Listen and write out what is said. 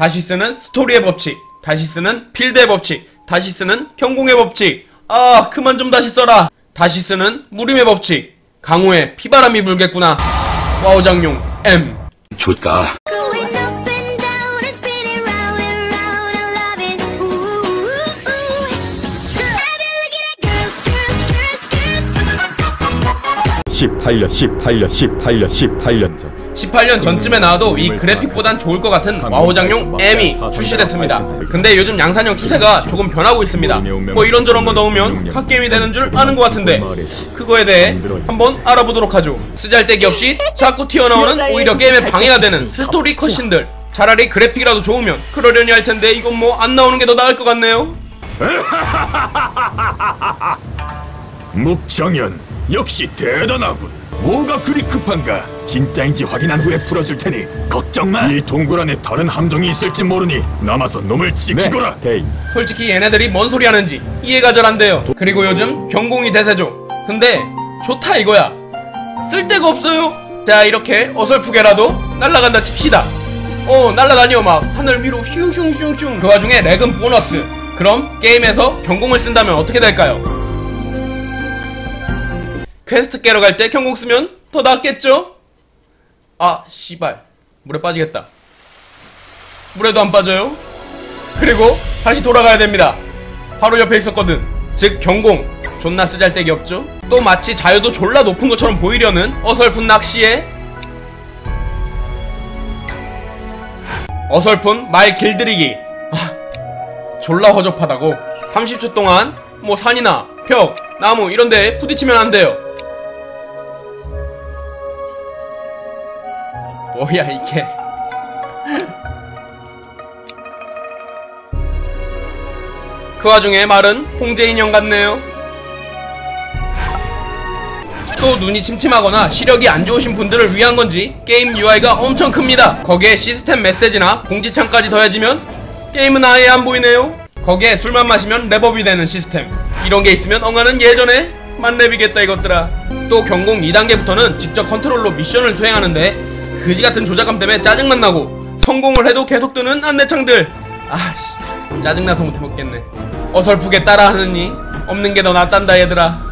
다시 쓰는 스토리의 법칙, 다시 쓰는 필드의 법칙, 다시 쓰는 경공의 법칙. 아, 그만 좀 다시 써라. 다시 쓰는 무림의 법칙. 강호의 피바람이 불겠구나. 와우장용 M. 좋다. Girls. 18년 18년 18년 18년 전 18년 전쯤에 나와도 이 그래픽보단 좋을 것 같은 와우장용 M이 출시됐습니다. 근데 요즘 양산형 추세가 조금 변하고 있습니다. 뭐 이런저런 거 넣으면 갓게임이 되는 줄 아는 것 같은데 그거에 대해 한번 알아보도록 하죠. 쓰잘데기 없이 자꾸 튀어나오는 오히려 게임에 방해가 되는 스토리 컷신들 차라리 그래픽이라도 좋으면 그러려니 할 텐데 이건 뭐 안 나오는 게 더 나을 것 같네요. 묵정현 역시 대단하군. 뭐가 그리 급한가? 진짜인지 확인한 후에 풀어줄 테니 걱정 마. 이 동굴 안에 다른 함정이 있을지 모르니 남아서 놈을 지키거라. 개인 솔직히 얘네들이 뭔 소리 하는지 이해가 잘 안 돼요. 그리고 요즘 경공이 대세죠. 근데 좋다 이거야. 쓸데가 없어요. 자 이렇게 어설프게라도 날라간다 칩시다. 어 날라다녀 막 하늘 위로 슝슝슝슝 그 와중에 렉은 보너스. 그럼 게임에서 경공을 쓴다면 어떻게 될까요? 퀘스트 깨러 갈 때 경공 쓰면 더 낫겠죠? 아 씨발 물에 빠지겠다. 물에도 안 빠져요? 그리고 다시 돌아가야 됩니다. 바로 옆에 있었거든. 즉 경공. 존나 쓰잘데기 없죠? 또 마치 자유도 졸라 높은 것처럼 보이려는 어설픈 낚시에 어설픈 말 길들이기. 아, 졸라 허접하다고. 30초 동안 뭐 산이나 벽, 나무 이런데 부딪히면 안 돼요. 뭐야 이게. 그 와중에 말은 홍제 인형 같네요. 또 눈이 침침하거나 시력이 안 좋으신 분들을 위한 건지 게임 UI가 엄청 큽니다. 거기에 시스템 메시지나 공지창까지 더해지면 게임은 아예 안 보이네요. 거기에 술만 마시면 랩업이 되는 시스템. 이런 게 있으면 엉아는 예전에 만렙이겠다 이것들아. 또 경공 2단계부터는 직접 컨트롤로 미션을 수행하는데 그지 같은 조작감 때문에 짜증만 나고 성공을 해도 계속 뜨는 안내창들. 아씨 짜증나서 못해먹겠네. 어설프게 따라하느니 없는 게 더 낫단다 얘들아.